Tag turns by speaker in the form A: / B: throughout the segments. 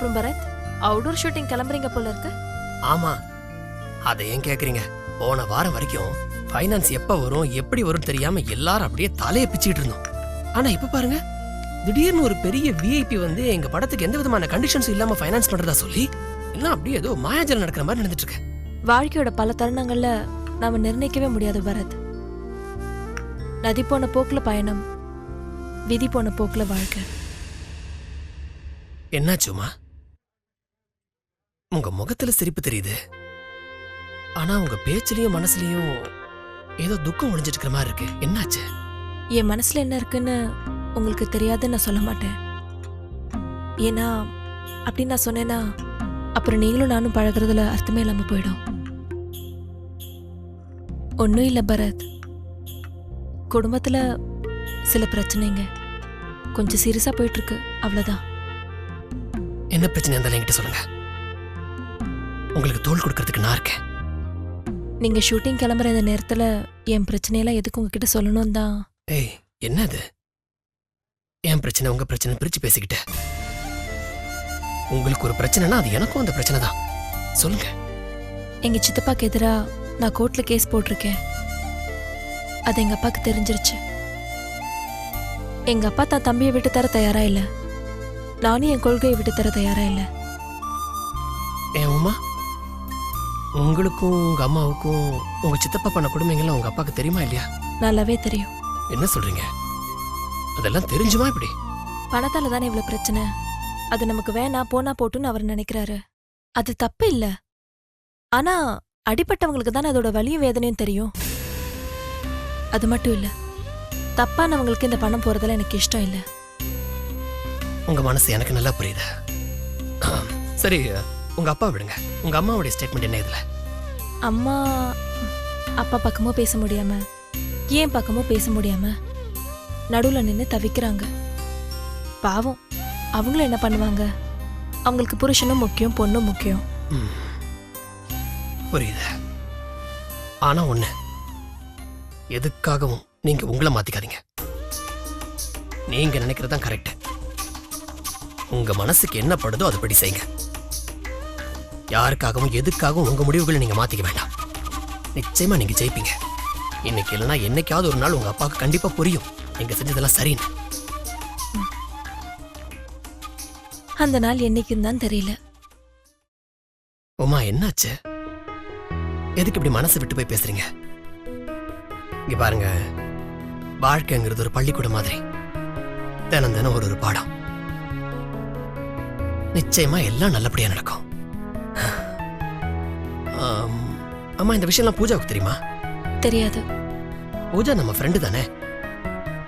A: Outdoor shooting கிளம்புறீங்க போல இருக்கு.
B: ஆமா அதை ஏன் கேக்குறீங்க? போன வாரம் வரைக்கும் ஃபைனான்ஸ் எப்ப வரும் எப்படி வரும் தெரியாம எல்லாரும் அப்படியே தலையை பிச்சுக்கிட்டு இருந்தோம். ஆனா இப்ப பாருங்க திடீர்னு ஒரு பெரிய விஐபி வந்து எங்க படத்துக்கு எந்த விதமான கண்டிஷன்ஸும் இல்லாம ஃபைனான்ஸ் பண்றதா சொல்லி எல்லாம் அப்படியே ஏதோ மாயாஜலம் நடக்கிற மாதிரி நடந்துட்டு இருக்கு.
A: வாழ்க்கையோட பல தருணங்கள்ல நாம நிர்ணயிக்கவே முடியாது பரத். நதி போன போக்குல பயணம் விதி போன போக்குல வாழ்க்கை.
B: என்னாச்சுமா உங்க முகத்துல சிரிப்பு தெரியுது. ஆனா உங்க பேச்சுலயும் மனசுலயும் ஏதோ துக்கம் இருக்கிற மாதிரி இருக்கு. என்னாச்சு?
A: என் மனசுல என்ன இருக்குன்னு உங்களுக்கு தெரியாதுன்னு நான் சொல்ல மாட்டேன். ஏன்னா அப்படி நான் சொன்னேன்னா அப்புறம் நீங்களும் நானும் பழகுறதுல அர்த்தமே இல்லாம போயிடும். ஒன்றும் இல்லை பரத். குடும்பத்துல சில பிரச்சனைங்க. கொஞ்சம் சீரியஸா போயிட்டு இருக்கு. அவ்வளவுதான்.
B: என்ன பிரச்சனை இருந்தாலும் என்கிட்ட சொல்லுங்க. உங்களுக்கு தோல் கொடுக்கறதுக்கு நான் இருக்கேன்.
A: நீங்க ஷூட்டிங் கிளம்புற இந்த நேரத்துல என் பிரச்சனையெல்லாம் எதுக்கு உங்ககிட்ட சொல்லணும் தான்.
B: ஏய் என்னது? என் பிரச்சனை உங்க பிரச்சனை பிரிச்சு பேசிக்கிட்ட. உங்களுக்கு ஒரு பிரச்சனைனா அது எனக்கும் அந்த பிரச்சனை தான். சொல்லுங்க.
A: எங்க சித்தப்பாக்கு எதிரா நான் கோர்ட்ல கேஸ் போட்டிருக்கேன். அது எங்க அப்பாக்கு தெரிஞ்சிருச்சு. எங்க அப்பா தான் தம்பியை விட்டு தர தயாரா இல்ல. நானும் என் கொள்கையை விட்டு தர தயாரா இல்ல.
B: ஏன் உமா? உங்களுக்கும் உங்க அம்மாவுக்கும் உங்க சித்தப்பா பண்ண கொடுமைங்கெல்லாம் உங்க அப்பாவுக்கு தெரியுமா இல்லையா?
A: நல்லாவே தெரியும்.
B: என்ன சொல்றீங்க? அதெல்லாம் தெரிஞ்சுமா இப்படி?
A: பணத்தால தானே இவ்வளவு பிரச்சனை? அது நமக்கு வேணா போனா போட்டுன்னு அவர் நினைக்கிறாரு. அது தப்பு இல்ல. ஆனா அடிப்பட்டவங்களுக்கு தானே அதோட வலியும் வேதனையும் தெரியும். அது மட்டும் இல்ல தப்பானவங்களுக்கு இந்த பணம் போறதுல எனக்கு இஷ்டம் இல்ல.
B: உங்க மனசு எனக்கு நல்லா புரியுது. சரி உங்க அப்பா விடுங்க. உங்க அம்மாவுடைய ஸ்டேட்மெண்ட் என்ன இதுல?
A: அம்மா அப்பா பக்கமும் பேச முடியாம ஏன் பக்கமும் பேச முடியாம நடுவுல நின்னு தவிக்கிறாங்க. பாவம் அவங்களும் என்ன பண்ணுவாங்க? அவங்களுக்கு புருஷனும் முக்கியம் பொண்ணும் முக்கியம்.
B: புரியுது. ஆனா ஒண்ணு எதுக்காகவும் நீங்க உங்களை மாத்திக்காதீங்க. நீங்க நினைக்கிறது தான் கரெக்ட் உங்க மனசுக்கு என்ன படுதோ அதுபடி செய்யுங்க யாருக்காகவும் எதுக்காகவும் உங்க முடிவுகளை நீங்க மாத்திக்க வேண்டாம். நிச்சயமா நீங்க ஜெயிப்பீங்க. இன்னைக்கு இல்லைன்னா என்னைக்காவது ஒரு நாள் உங்க அப்பாவுக்கு கண்டிப்பா புரியும். நீங்க செஞ்சதெல்லாம் சரின்னு.
A: அந்த நாள் என்னைக்குன்னு தான் தெரியல.
B: உமா என்னாச்சு? எதுக்கு இப்படி மனசு விட்டு போய் பேசுறீங்க? இங்க பாருங்க. வாழ்க்கைங்கிறது ஒரு பள்ளிக்கூடம் மாதிரி. தினம் தினம் ஒரு ஒரு பாடம். நிச்சயமா எல்லாம் நல்லபடியா நடக்கும். அம்மா இந்த விஷயம்லாம் பூஜாவுக்கு தெரியுமா?
A: தெரியாது.
B: பூஜா நம்ம ஃப்ரெண்டு தானே?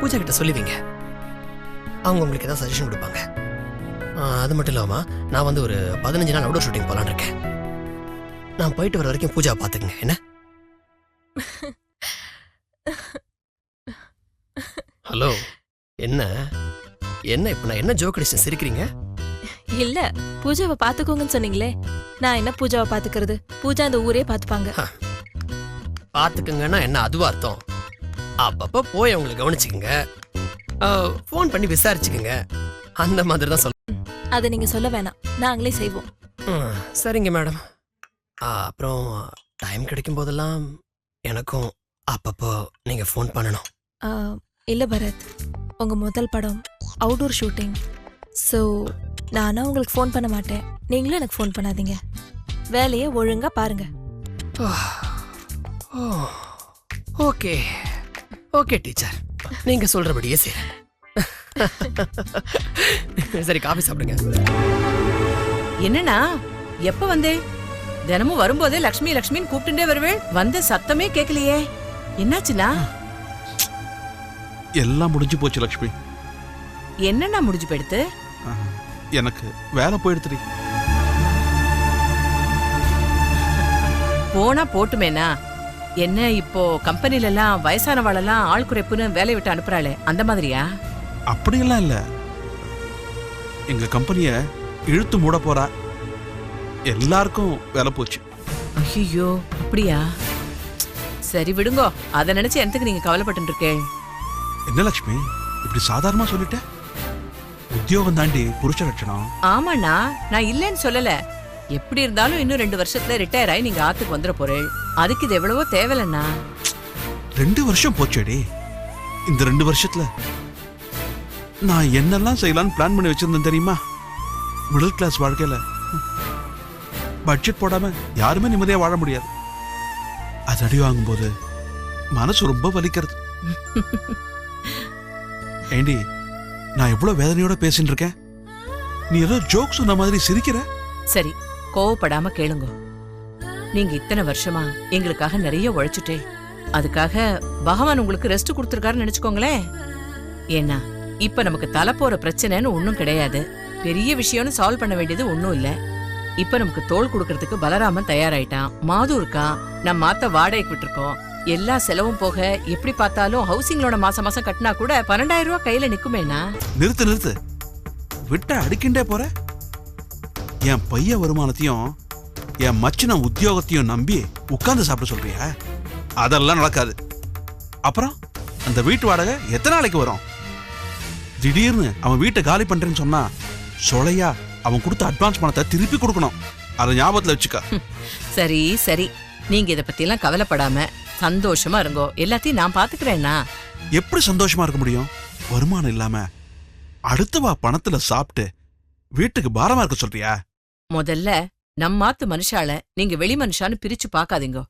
B: பூஜா கிட்ட சொல்லுவீங்க அவங்க உங்களுக்கு ஏதாவது சஜஷன் கொடுப்பாங்க. அது மட்டும் இல்லாம நான் வந்து ஒரு பதினஞ்சு நாள் அவுடோர் ஷூட்டிங் போலான்னு இருக்கேன். நான் போயிட்டு வர வரைக்கும் பூஜா பார்த்துக்குங்க. என்ன? ஹலோ என்ன? என்ன இப்ப நான் என்ன ஜோக் அடிச்சு சிரிக்கிறீங்க?
A: இல்ல பூஜாவை பாத்துக்கோங்கன்னு சொன்னீங்களே. நான் என்ன பூஜாவை பாத்துக்கிறது? பூஜா இந்த ஊரே பாத்துப்பாங்க.
B: பார்த்துக்குங்கன்னா என்ன அதுவா அர்த்தம்? அப்பப்போ போய் அவங்களை கவனிச்சுக்குங்க. ஃபோன் பண்ணி விசாரிச்சுக்குங்க. அந்த மாதிரி தான் சொல்ல
A: அதை நீங்க சொல்ல வேணாம். நாங்களே செய்வோம்.
B: சரிங்க மேடம். அப்புறம் டைம் கிடைக்கும் போதெல்லாம் எனக்கும் அப்பப்போ நீங்க ஃபோன் பண்ணணும்.
A: இல்ல பரத். உங்க முதல் படம் அவுட்டோர் ஷூட்டிங் ஸோ நானா உங்களுக்கு ஃபோன் பண்ண மாட்டேன். நீங்களும் எனக்கு ஃபோன் பண்ணாதீங்க. வேலையை ஒழுங்கா பாருங்க.
B: ஓகே. Okay teacher. நீங்க சொல்றபடியே சரி சரி காஃபி சாப்பிடுங்க.
C: என்னண்ணா? எப்ப வந்தே? தினமும் வரும்போதே லக்ஷ்மி லக்ஷ்மின்னு கூப்பிட்டுட்டே வருவேள் வந்த சத்தமே கேட்கலையே. என்னாச்சுண்ணா?
D: எல்லாம் முடிஞ்சு போச்சு லக்ஷ்மி.
C: என்னண்ணா முடிஞ்சு போயிடுத்து
D: எனக்கு வேலை போயிடுத்துடி
C: போனா போட்டுமேனா? என்ன இப்போ கம்பெனில எல்லாம் வயசானவாளெல்லாம் ஆள் குறைப்புன்னு வேலையை விட்டு அனுப்புறாளே அந்த மாதிரியா?
D: அப்படியெல்லாம் இல்ல. எங்க கம்பெனிய இழுத்து மூட போறா. எல்லாருக்கும் வேலை போச்சு.
C: ஐயோ அப்படியா? சரி விடுங்கோ அதை நினைச்சு எனக்கு நீங்க கவலைப்பட்டு இருக்கேன்
D: என்ன லக்ஷ்மி இப்படி சாதாரணமா சொல்லிட்ட? உத்தியோகம் தாண்டி புருஷ லட்சணம்.
C: ஆமாண்ணா நான் இல்லைன்னு சொல்லல. எப்படி இருந்தாலும் இன்னும் ரெண்டு வருஷத்துல ரிட்டையர் ஆகி நீங்க ஆத்துக்கு வந்துட போறேன். அதுக்கு இது எவ்வளவோ தேவையில்லண்ணா
D: ரெண்டு வருஷம் போச்சேடி. இந்த ரெண்டு வருஷத்துல நான் என்னெல்லாம் செய்யலாம்னு பிளான் பண்ணி வச்சிருந்தேன் தெரியுமா? மிடில் கிளாஸ் வாழ்க்கையில. பட்ஜெட் போடாம யாருமே நிம்மதியா வாழ முடியாது. அது அடி வாங்கும்போது மனசு ரொம்ப வலிக்கிறது. ஏண்டி நான் எவ்வளவு வேதனையோட பேசிட்டு இருக்கேன்? நீ ஏதோ ஜோக் சொன்ன மாதிரி சிரிக்கிற?
C: சரி கோவப்படாம கேளுங்க. நீங்க இத்தனை வருஷமா எங்களுக்காக நிறைய உழைச்சிட்டே அதுக்காக பகவான் உங்களுக்கு ரெஸ்ட் கொடுத்துருக்காருன்னு நினைச்சுக்கோங்களேன். ஏன்னா இப்ப நமக்கு தலை போற பிரச்சனைன்னு ஒன்றும் கிடையாது. பெரிய விஷயம்னு சால்வ் பண்ண வேண்டியது ஒன்றும் இல்ல. இப்ப நமக்கு தோல் கொடுக்கறதுக்கு பலராமன் தயாராயிட்டான். மாது இருக்கா நம்ம மாத்த வாடகைக்கு விட்டுருக்கோம். எல்லா செலவும் போக எப்படி பார்த்தாலும் ஹவுசிங் லோன மாசம் மாசம் கட்டினா கூட பன்னெண்டாயிரம் ரூபாய் கையில நிக்குமேனா
D: நிறுத்து நிறுத்து. விட்ட அடிக்கின்றே போற? என் பைய வருமானத்தையும் என் மச்சின உத்தியோகத்தையும் நம்பி உட்கார்ந்து சாப்பிட சொல்றியா? அதெல்லாம் நடக்காது. அப்புறம் அந்த வீட்டு வாடகை எத்தனை நாளைக்கு வரும்? திடீர்னு அவன் வீட்டை காலி பண்றேன்னு சொன்னா சொலையா அவன் கொடுத்த அட்வான்ஸ் பணத்தை திருப்பி கொடுக்கணும். அதை ஞாபகத்துல வச்சுக்க.
C: சரி சரி. நீங்க இத பத்தி எல்லாம் கவலைப்படாம சந்தோஷமா இருங்கோ. எல்லாத்தையும் நான் பாத்துக்கிறேன்னா
D: எப்படி சந்தோஷமா இருக்க முடியும்? வருமானம் இல்லாம அடுத்தவா பணத்துல சாப்பிட்டு வீட்டுக்கு பாரமா இருக்க சொல்றியா?
C: முதல்ல நம்மாத்து மனுஷால நீங்க வெளி மனுஷான்னு பிரிச்சு பார்க்காதீங்க.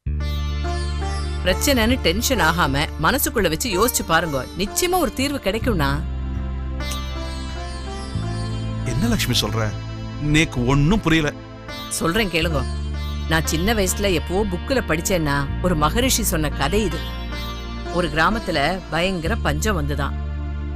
C: பிரச்சனைன்னு டென்ஷன் ஆகாம மனசுக்குள்ள வச்சு யோசிச்சு பாருங்க. நிச்சயமா ஒரு தீர்வு கிடைக்கும்னா
D: என்ன லட்சுமி சொல்ற? நேக்கு ஒன்னும் புரியல.
C: சொல்றேன் கேளுங்க. நான் சின்ன வயசுல எப்போ புக்குல படிச்சேன்னா ஒரு மகரிஷி சொன்ன கதை இது. ஒரு கிராமத்துல பயங்கர பஞ்சம் வந்துதான்.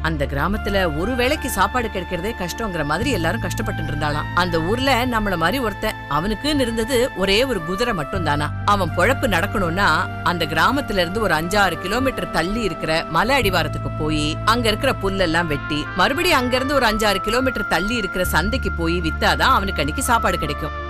C: அந்த கிராமத்துல ஒரு வேளைக்கு சாப்பாடு கிடைக்கிறதே கஷ்டங்கிற மாதிரி எல்லாரும் கஷ்டப்பட்டு இருந்தாளாம். அந்த ஊர்ல நம்மள மாதிரி ஒருத்தன் அவனுக்குன்னு இருந்தது ஒரே ஒரு குதிரை மட்டும் தானா அவன் பொழப்பு நடக்கணும்னா அந்த கிராமத்துல இருந்து ஒரு அஞ்சாறு கிலோமீட்டர் தள்ளி இருக்கிற மலை அடிவாரத்துக்கு போய் அங்க இருக்கிற புல்லெல்லாம் வெட்டி மறுபடியும் அங்க இருந்து ஒரு அஞ்சாறு கிலோமீட்டர் தள்ளி இருக்கிற சந்தைக்கு போய் வித்தாதான் அவனுக்கு அன்னைக்கு சாப்பாடு கிடைக்கும்.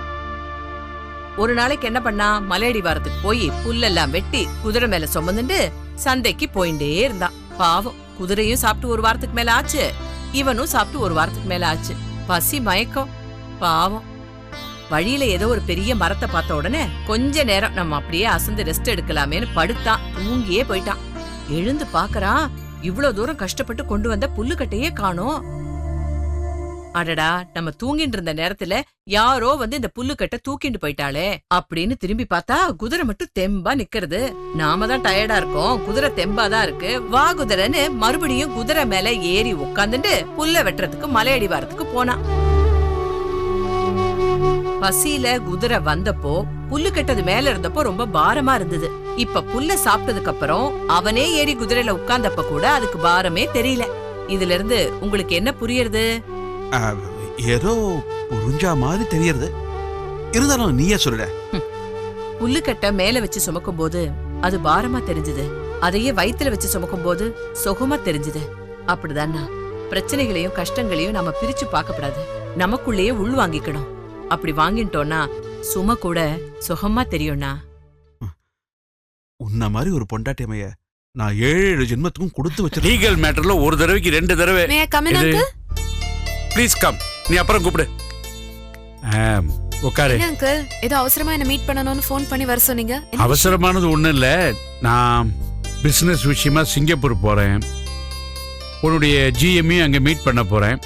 C: ஒரு நாளைக்கு என்ன பண்ணா? மலையடி வாரத்துக்கு போய் புல்லெல்லாம் வெட்டி குதிரை மேல சுமந்துட்டு சந்தைக்கு போயிட்டே இருந்தான் பாவம் குதிரையும் சாப்பிட்டு ஒரு வாரத்துக்கு மேல ஆச்சு. இவனும் சாப்பிட்டு ஒரு வாரத்துக்கு மேல ஆச்சு. பசி மயக்கம். பாவம். வழியில ஏதோ ஒரு பெரிய மரத்தை பார்த்த உடனே கொஞ்ச நேரம் நம்ம அப்படியே அசந்து ரெஸ்ட் எடுக்கலாமேன்னு படுத்தான். தூங்கியே போயிட்டான். எழுந்து பாக்குறான் இவ்வளவு தூரம் கஷ்டப்பட்டு கொண்டு வந்த புல்லுக்கட்டையே காணோம். அடடா நம்ம தூங்கிட்டு இருந்த நேரத்துல யாரோ வந்து இந்த புல்லுக்கட்ட தூக்கிட்டு போயிட்டாளே அப்படின்னு திரும்பி பார்த்தா குதிரை மட்டும் தெம்பா நிக்கிறது. நாம தான் டயர்டா இருக்கோம். குதிரை தெம்பா தான் இருக்கு. வா குதிரைன்னு மறுபடியும் குதிரை மேல ஏறி உட்காந்துட்டு புல்ல வெட்டுறதுக்கு மலையடி வாரத்துக்கு போனான் பசியில குதிரை வந்தப்போ புல்லு கெட்டது மேல இருந்தப்போ ரொம்ப பாரமா இருந்தது. இப்ப புல்ல சாப்பிட்டதுக்கு அப்புறம் அவனே ஏறி குதிரையில உட்கார்ந்தப்ப கூட அதுக்கு பாரமே தெரியல. இதுல இருந்து உங்களுக்கு என்ன புரியுறது?
D: ஏதோ புரிஞ்சா மாதிரி தெரியறது. இருந்தாலும் நீயே சொல்லுட.
C: புல்லுக்கட்டை மேல வச்சு சுமக்கும் போது அது பாரமா தெரிஞ்சது. அதையே வயித்துல வச்சு சுமக்கும் போது சுகமா தெரிஞ்சது. அப்படிதான்னா பிரச்சனைகளையும் கஷ்டங்களையும் நம்ம பிரிச்சு பார்க்கப்படாது. நமக்குள்ளேயே உள் வாங்கிக்கணும். அப்படி வாங்கிட்டோம்னா சும கூட சுகமா தெரியும்னா?
D: உன்ன மாதிரி ஒரு பொண்டாட்டியமைய நான் ஏழு ஏழு ஜென்மத்துக்கும் கொடுத்து வச்சிருக்கேன்.
E: லீகல் மேட்டர்ல ஒரு தடவைக்கு ரெண்டு தடவை. ப்ளீஸ் கம் நீ அப்புறம் கூப்பிடு. உட்காரு
F: அங்கிள் ஏதோ அவசரமா என்ன மீட் பண்ணணும்னு ஃபோன் பண்ணி வர சொன்னீங்க.
E: அவசரமானது ஒண்ணும் இல்ல. நான் பிசினஸ் விஷயமா சிங்கப்பூர் போறேன். உன்னுடைய ஜிஎம்மையும் அங்க மீட் பண்ண போறேன்.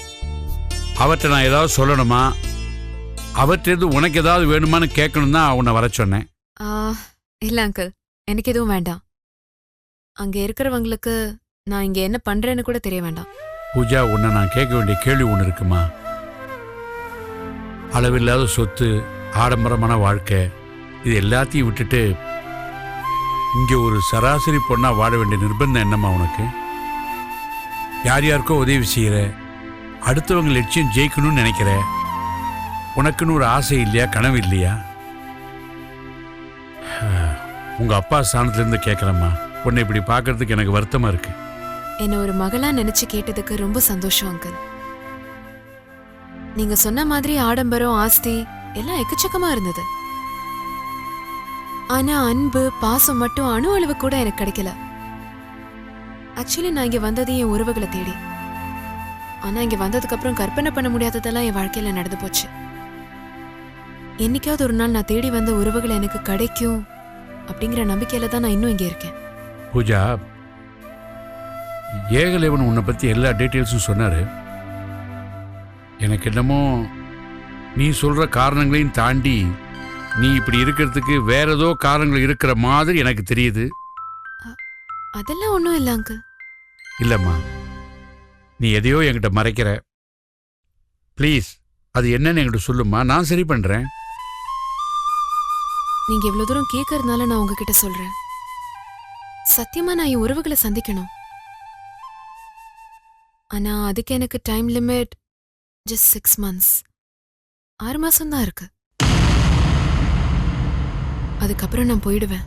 E: அவர்கிட்ட நான் ஏதாவது சொல்லணுமா? அவர்கிட்ட உனக்கு ஏதாவது வேணுமான்னு கேட்கணும் தான் உன்னை வர சொன்னேன்.
F: இல்ல அங்கிள் எனக்கு எதுவும் வேண்டாம். அங்க இருக்கிறவங்களுக்கு நான் இங்க என்ன பண்றேன்னு கூட தெரிய வேண்டாம்.
E: பூஜா உன்னை நான் கேட்க வேண்டிய கேள்வி ஒன்று இருக்குமா? அளவில்லாத சொத்து ஆடம்பரமான வாழ்க்கை இது எல்லாத்தையும் விட்டுட்டு இங்கே ஒரு சராசரி பொண்ணாக வாழ வேண்டிய நிர்பந்தம் என்னம்மா உனக்கு? யார் யாருக்கோ உதவி செய்கிற அடுத்தவங்க லட்சியம் ஜெயிக்கணும்னு நினைக்கிற உனக்குன்னு ஒரு ஆசை இல்லையா கனவு இல்லையா? உங்கள் அப்பா ஸ்தானத்துலேருந்து கேட்குறேம்மா உன்னை இப்படி பார்க்கறதுக்கு எனக்கு வருத்தமாக இருக்குது
F: என்னை ஒரு மகளா நினைச்சு கேட்டதுக்கு ரொம்ப சந்தோஷம் அங்கிள். நீங்க சொன்ன மாதிரி ஆடம்பரம் ஆஸ்தி எல்லாம் எக்கச்சக்கமா இருந்தது. ஆனா அன்பு பாசம் மட்டும் அணு அளவு கூட எனக்கு கிடைக்கல. ஆக்சுவலி நான் இங்க வந்தது என் உறவுகளை தேடி. ஆனா இங்க வந்ததுக்கு அப்புறம் கற்பனை பண்ண முடியாததெல்லாம் என் வாழ்க்கையில நடந்து போச்சு. என்னைக்காவது ஒரு நாள் நான் தேடி வந்த உறவுகள் எனக்கு கிடைக்கும் அப்படிங்கிற நம்பிக்கையில தான் நான் இன்னும் இங்கே இருக்கேன்.
E: பூஜா ஏகலேவன் உன்னை பற்றி எல்லா டீட்டெயில்ஸும் சொன்னார். எனக்கு என்னமோ நீ சொல்கிற காரணங்களையும் தாண்டி நீ இப்படி இருக்கிறதுக்கு வேற ஏதோ காரணங்கள் இருக்கிற மாதிரி எனக்கு தெரியுது.
F: அதெல்லாம் ஒன்றும் இல்லை அங்கிள்.
E: இல்லைம்மா. நீ எதையோ என்கிட்ட மறைக்கிற. ப்ளீஸ் அது என்னன்னு என்கிட்ட சொல்லுமா நான் சரி பண்ணுறேன்
F: நீங்க இவ்வளவு தூரம் கேட்கறதுனால நான் உங்ககிட்ட சொல்றேன். சத்தியமா நான் என் உறவுகளை சந்திக்கணும். ஆனா அதுக்கு எனக்கு time limit just six months ஆறு மாசம் தான் இருக்கு. அதுக்கப்புறம் நான் போயிடுவேன்.